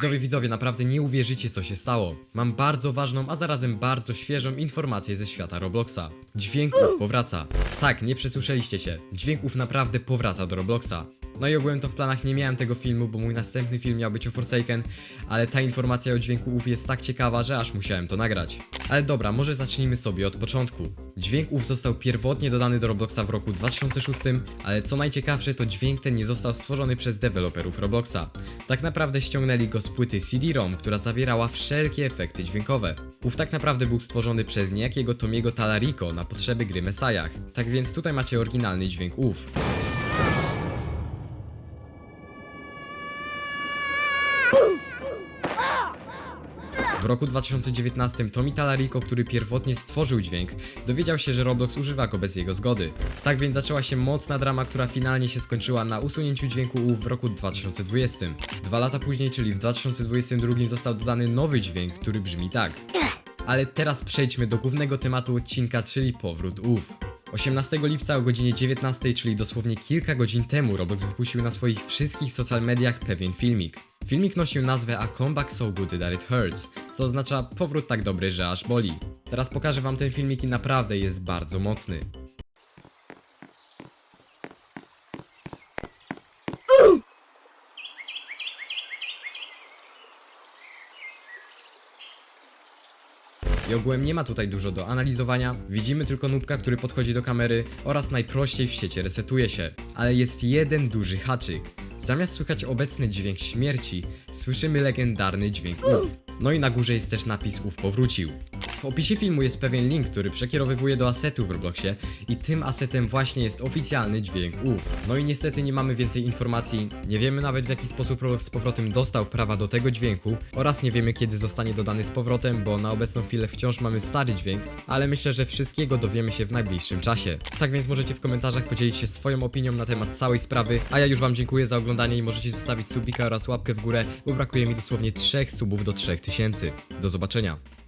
Widzowie, widzowie, naprawdę nie uwierzycie co się stało. Mam bardzo ważną, a zarazem bardzo świeżą informację ze świata Robloxa. Dźwięk ów powraca. Tak, nie przesłyszeliście się. Dźwięk ów naprawdę powraca do Robloxa. No i ogółem to w planach nie miałem tego filmu, bo mój następny film miał być o Forsaken, ale ta informacja o dźwięku ów jest tak ciekawa, że aż musiałem to nagrać. Ale dobra, może zacznijmy sobie od początku. Dźwięk ów został pierwotnie dodany do Robloxa w roku 2006, ale co najciekawsze to dźwięk ten nie został stworzony przez deweloperów Robloxa. Tak naprawdę ściągnęli go z płyty CD-ROM, która zawierała wszelkie efekty dźwiękowe. Ów tak naprawdę był stworzony przez niejakiego Tomiego Talarico na potrzeby gry Messiah. Tak więc tutaj macie oryginalny dźwięk ów. W roku 2019 Tommy Talarico, który pierwotnie stworzył dźwięk, dowiedział się, że Roblox używa go bez jego zgody. Tak więc zaczęła się mocna drama, która finalnie się skończyła na usunięciu dźwięku U w roku 2020. Dwa lata później, czyli w 2022 został dodany nowy dźwięk, który brzmi tak. Ale teraz przejdźmy do głównego tematu odcinka, czyli powrót UF. 18 lipca o godzinie 19, czyli dosłownie kilka godzin temu, Roblox wypuścił na swoich wszystkich social mediach pewien filmik. Filmik nosił nazwę A Comeback So Good That It Hurts, co oznacza powrót tak dobry, że aż boli. Teraz pokażę wam ten filmik i naprawdę jest bardzo mocny. I ogółem nie ma tutaj dużo do analizowania, widzimy tylko nubka, który podchodzi do kamery oraz najprościej w sieci resetuje się. Ale jest jeden duży haczyk. Zamiast słychać obecny dźwięk śmierci, słyszymy legendarny dźwięk ów. No i na górze jest też napis ów powrócił. W opisie filmu jest pewien link, który przekierowywuje do asetu w Robloxie i tym asetem właśnie jest oficjalny dźwięk ów. No i niestety nie mamy więcej informacji, nie wiemy nawet w jaki sposób Roblox z powrotem dostał prawa do tego dźwięku oraz nie wiemy kiedy zostanie dodany z powrotem, bo na obecną chwilę wciąż mamy stary dźwięk, ale myślę, że wszystkiego dowiemy się w najbliższym czasie. Tak więc możecie w komentarzach podzielić się swoją opinią na temat całej sprawy, a ja już wam dziękuję za oglądanie i możecie zostawić subika oraz łapkę w górę, bo brakuje mi dosłownie 3 subów do 3000. Do zobaczenia.